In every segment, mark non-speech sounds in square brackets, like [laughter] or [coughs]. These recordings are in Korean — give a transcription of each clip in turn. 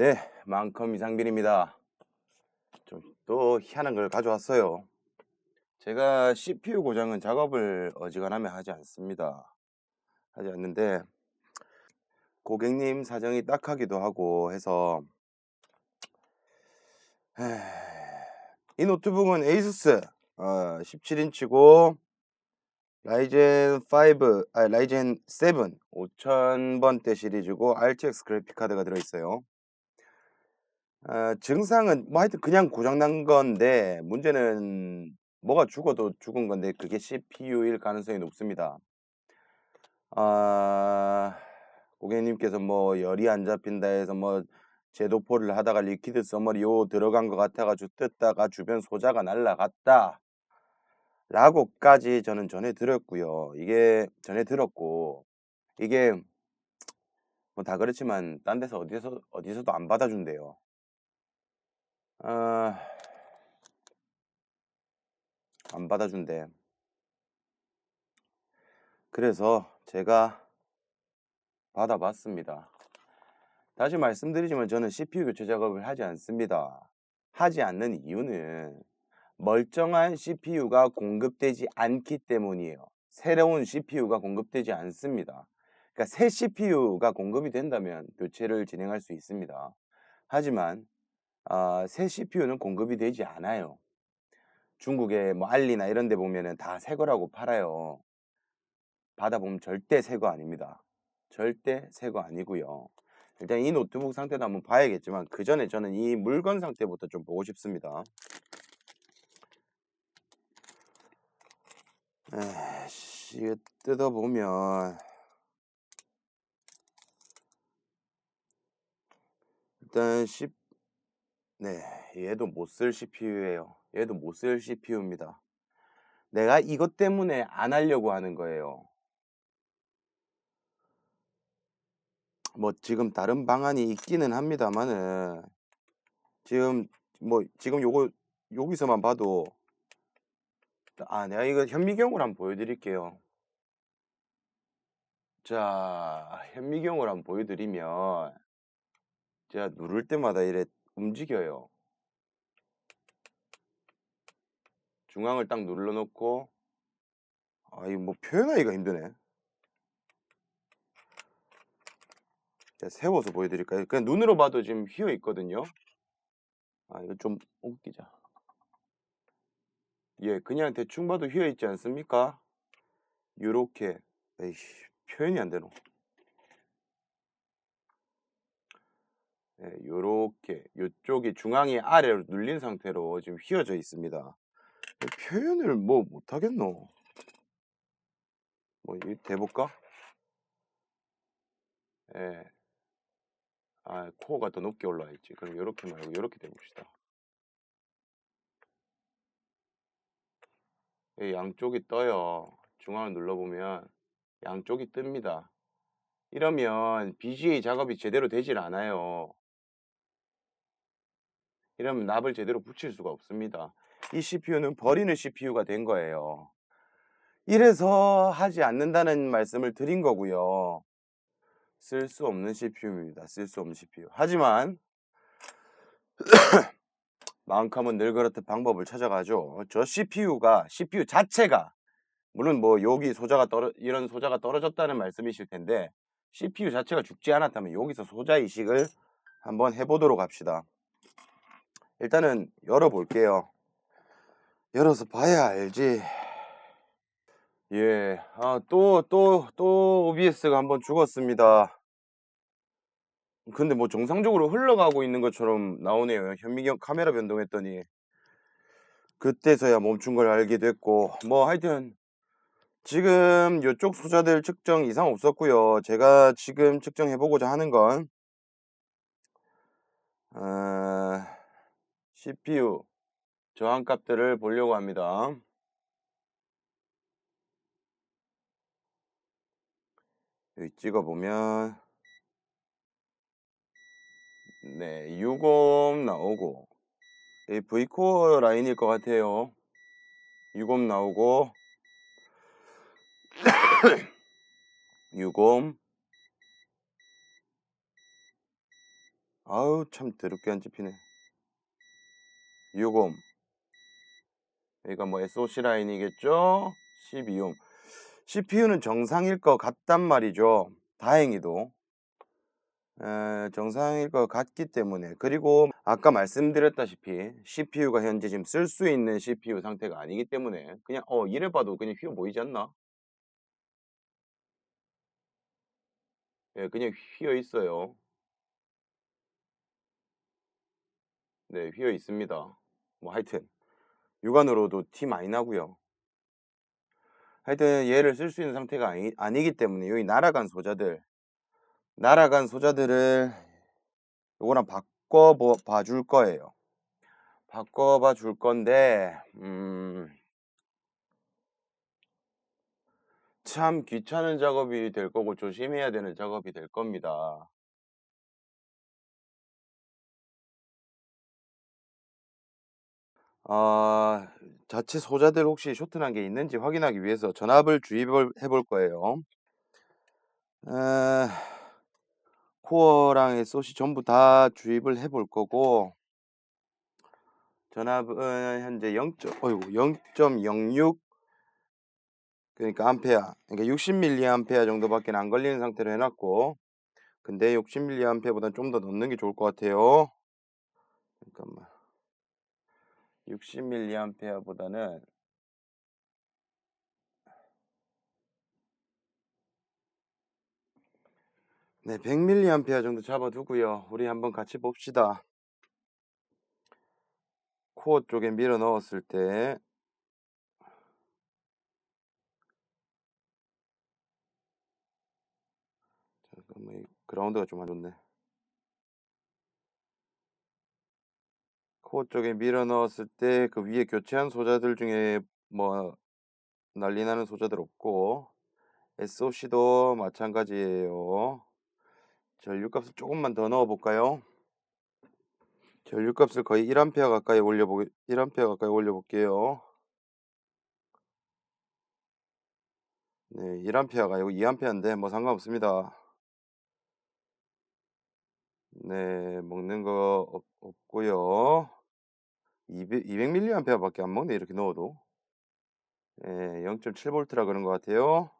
네, 만큼 이상빈입니다. 좀 또 희한한 걸 가져왔어요. 제가 CPU 고장은 작업을 어지간하면 하지 않습니다. 하지 않는데 고객님 사정이 딱하기도 하고 해서 이 노트북은 어, 17인치고 라이젠 5, 아 라이젠 7 5000번대 시리즈고 RTX 그래픽 카드가 들어있어요. 아, 증상은 뭐 하여튼 그냥 고장 난 건데 문제는 뭐가 죽어도 죽은 건데 그게 CPU일 가능성이 높습니다. 아, 고객님께서 뭐 열이 안 잡힌다 해서 뭐 제도포를 하다가 리퀴드 써머리 요 들어간 것 같아가지고 뜯다가 주변 소자가 날라갔다. 라고까지 저는 전해 들었고요. 이게 전해 들었고 이게 뭐 다 그렇지만 딴 데서 어디서 어디서도 안 받아준대요. 아, 안 받아준대. 그래서 제가 받아봤습니다. 다시 말씀드리지만 저는 CPU 교체 작업을 하지 않습니다. 하지 않는 이유는 멀쩡한 CPU가 공급되지 않기 때문이에요. 새로운 CPU가 공급되지 않습니다. 그러니까 새 CPU가 공급이 된다면 교체를 진행할 수 있습니다. 하지만 아, 새 CPU는 공급이 되지 않아요. 중국의 뭐 알리나 이런 데 보면은 다 새 거라고 팔아요. 받아보면 절대 새 거 아닙니다. 절대 새 거 아니고요. 일단 이 노트북 상태도 한번 봐야겠지만 그 전에 저는 이 물건 상태부터 좀 보고 싶습니다. 에이씨, 이거 뜯어보면 일단 10, 네, 얘도 못 쓸 CPU예요. 얘도 못 쓸 CPU입니다. 내가 이것 때문에 안 하려고 하는 거예요. 뭐 지금 다른 방안이 있기는 합니다만은 지금 뭐 지금 요거 여기서만 봐도 아 내가 이거 현미경으로 한번 보여드릴게요. 자 현미경으로 한번 보여드리면 제가 누를 때마다 이래 움직여요. 중앙을 딱 눌러놓고 아 이거 뭐 표현하기가 힘드네. 세워서 보여드릴까요? 그냥 눈으로 봐도 지금 휘어 있거든요. 아 이거 좀 웃기자. 예, 그냥 대충 봐도 휘어 있지 않습니까? 요렇게 에이씨 표현이 안 되노. 예, 요렇게 요쪽이 중앙이 아래로 눌린 상태로 지금 휘어져 있습니다. 표현을 뭐 못하겠노? 뭐 이거 대볼까? 예. 아, 코어가 더 높게 올라와 있지. 그럼 요렇게 말고 요렇게 대봅시다. 예, 양쪽이 떠요. 중앙을 눌러보면 양쪽이 뜹니다. 이러면 BGA 작업이 제대로 되질 않아요. 이러면 납을 제대로 붙일 수가 없습니다. 이 CPU는 버리는 CPU가 된 거예요. 이래서 하지 않는다는 말씀을 드린 거고요. 쓸 수 없는 CPU입니다. 쓸 수 없는 CPU. 하지만 마음카면 늘 그렇듯 방법을 찾아가죠. 저 CPU가 CPU 자체가 물론 뭐 여기 소자가 떨어 이런 소자가 떨어졌다는 말씀이실 텐데 CPU 자체가 죽지 않았다면 여기서 소자 이식을 한번 해보도록 합시다. 일단은 열어볼게요. 열어서 봐야 알지. 예, 아, 또, 또, 또 OBS가 한번 죽었습니다. 근데 뭐 정상적으로 흘러가고 있는 것처럼 나오네요. 현미경 카메라 변동했더니. 그때서야 멈춘 걸 알게 됐고, 뭐 하여튼, 지금 이쪽 소자들 측정 이상 없었고요. 제가 지금 측정해보고자 하는 건, 어, CPU 저항값들을 보려고 합니다. 여기 찍어보면 네, 60 나오고 이 V코어 라인일 것 같아요. 60 나오고 [coughs] 60 아우 참 더럽게 안 집히네 60 여기가 뭐 SOC 라인이겠죠 12옴 CPU는 정상일 것 같단 말이죠 다행히도 에, 정상일 것 같기 때문에 그리고 아까 말씀드렸다시피 CPU가 현재 지금 쓸 수 있는 CPU 상태가 아니기 때문에 그냥 어 이래 봐도 그냥 휘어 보이지 않나? 예, 그냥 휘어 있어요. 네, 휘어 있습니다. 뭐 하여튼 육안으로도 티 많이 나고요. 하여튼 얘를 쓸 수 있는 상태가 아니, 아니기 때문에 여기 날아간 소자들 날아간 소자들을 요거랑 바꿔 봐 줄 거예요. 바꿔봐 줄 건데 음, 참 귀찮은 작업이 될 거고 조심해야 되는 작업이 될 겁니다. 어, 자체 소자들 혹시 쇼트난 게 있는지 확인하기 위해서 전압을 주입을 해볼 거예요. 에, 코어랑 SOC 전부 다 주입을 해 볼 거고 전압은 현재 0. 어이구 0.06 그러니까 암페어 그러니까 60mA 정도밖에 안 걸리는 상태로 해놨고 근데 60mA보다 좀더 넣는 게 좋을 것 같아요. 잠깐만 60mA보다는 네, 100mA 정도 잡아두고요. 우리 한번 같이 봅시다. 코어 쪽에 밀어 넣었을 때 잠깐만 그라운드가 좀 안 좋네. 코어 쪽에 밀어 넣었을 때 그 위에 교체한 소자들 중에 뭐 난리 나는 소자들 없고 SOC도 마찬가지예요. 전류값을 조금만 더 넣어 볼까요? 전류값을 거의 1A 가까이 올려보 1A 가까이 올려 볼게요. 네, 1A가 아니고 2A인데 뭐 상관없습니다. 네, 먹는 거 없, 없고요. 200, 200mA 밖에 안 먹네 이렇게 넣어도 네, 0.7V라 그런 것 같아요.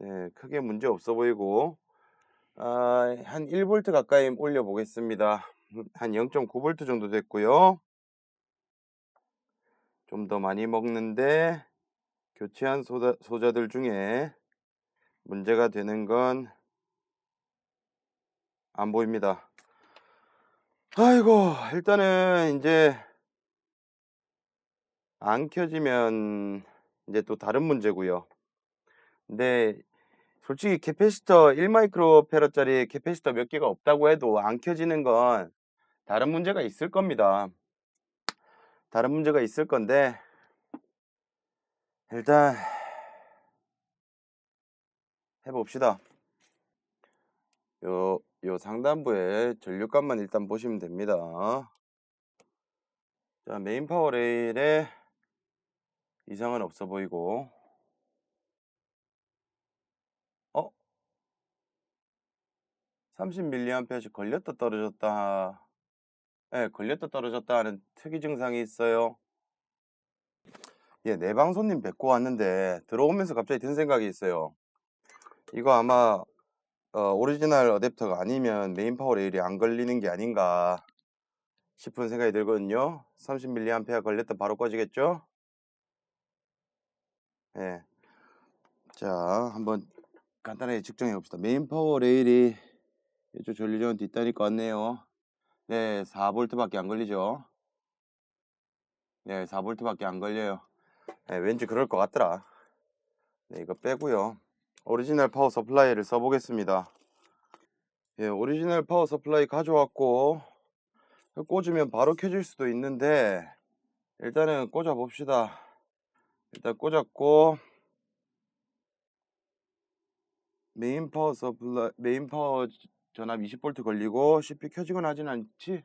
네, 크게 문제 없어 보이고 아, 한 1V 가까이 올려 보겠습니다. 한 0.9V 정도 됐고요. 좀 더 많이 먹는데 교체한 소자, 소자들 중에 문제가 되는 건 안 보입니다. 아이고 일단은 이제 안 켜지면 이제 또 다른 문제고요. 근데 솔직히 캐패시터 1마이크로페러짜리 캐패시터 몇 개가 없다고 해도 안 켜지는 건 다른 문제가 있을 겁니다. 다른 문제가 있을 건데 일단 해봅시다. 요, 요 상단부에 전류값만 일단 보시면 됩니다. 자, 메인 파워 레일에 이상은 없어 보이고 어? 30mAh씩 걸렸다 떨어졌다 예, 네, 걸렸다 떨어졌다 하는 특이 증상이 있어요 예, 내방 손님 뵙고 왔는데 들어오면서 갑자기 든 생각이 있어요 이거 아마 어, 오리지널 어댑터가 아니면 메인 파워 레일이 안 걸리는 게 아닌가 싶은 생각이 들거든요. 30mA 걸렸다 바로 꺼지겠죠? 예. 네. 자 한번 간단하게 측정해 봅시다. 메인 파워 레일이 이쪽 전류전 뒷다리 껐네요. 네 4V 밖에 안 걸리죠? 네 4V 밖에 안 걸려요. 네, 왠지 그럴 것 같더라. 네 이거 빼고요 오리지널 파워 서플라이를 써보겠습니다. 예, 오리지널 파워 서플라이 가져왔고 꽂으면 바로 켜질 수도 있는데 일단은 꽂아 봅시다. 일단 꽂았고 메인 파워 서플라이 메인 파워 전압 20V 걸리고 CPU 켜지거나 하진 않지?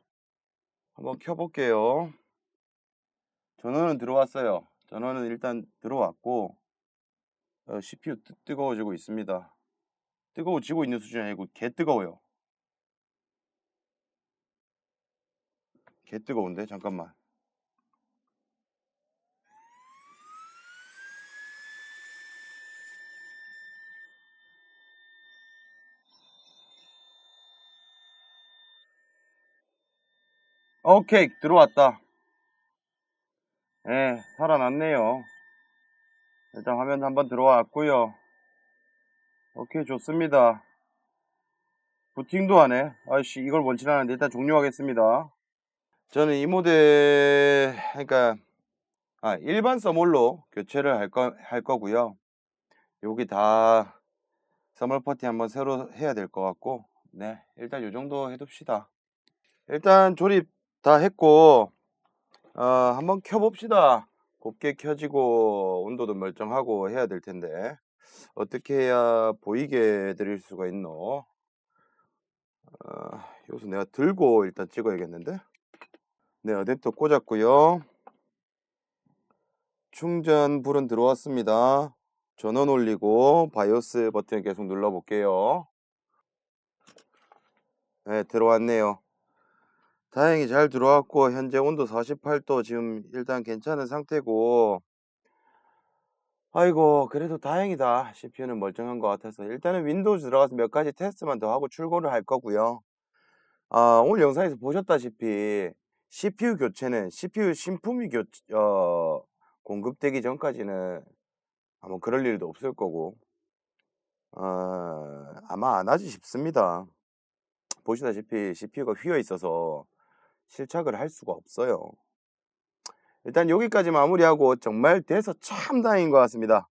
한번 켜볼게요. 전원은 들어왔어요. 전원은 일단 들어왔고 어, CPU 뜨, 뜨거워지고 있습니다 뜨거워지고 있는 수준이 아니고 개 뜨거워요. 개 뜨거운데 잠깐만. 오케이 들어왔다. 예, 살아났네요. 일단 화면 한번 들어왔고요. 오케이 좋습니다. 부팅도 하네. 아이씨 이걸 원치 않는데 일단 종료하겠습니다. 저는 이 모델 그러니까 아, 일반 써몰로 교체를 할, 거, 할 거고요. 여기 다 써멀 퍼티 한번 새로 해야 될 것 같고 네 일단 요 정도 해둡시다. 일단 조립 다 했고 어, 한번 켜봅시다. 곱게 켜지고 온도도 멀쩡하고 해야 될 텐데 어떻게 해야 보이게 드릴 수가 있노? 어, 여기서 내가 들고 일단 찍어야겠는데? 네 어댑터 꽂았고요. 충전 불은 들어왔습니다. 전원 올리고 바이오스 버튼 계속 눌러 볼게요. 네 들어왔네요 다행히 잘 들어왔고 현재 온도 48도 지금 일단 괜찮은 상태고. 아이고 그래도 다행이다. CPU는 멀쩡한 것 같아서. 일단은 윈도우 들어가서 몇 가지 테스트만 더 하고 출고를 할 거고요. 아, 오늘 영상에서 보셨다시피. CPU 교체는 CPU 신품이 교, 어, 공급되기 전까지는 아마 그럴 일도 없을 거고. 어, 아마 안 하지 싶습니다. 보시다시피 CPU가 휘어 있어서 실착을 할 수가 없어요. 일단 여기까지 마무리하고 정말 돼서 참 다행인 것 같습니다.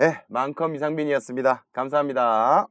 예, 만컴 이상빈이었습니다. 감사합니다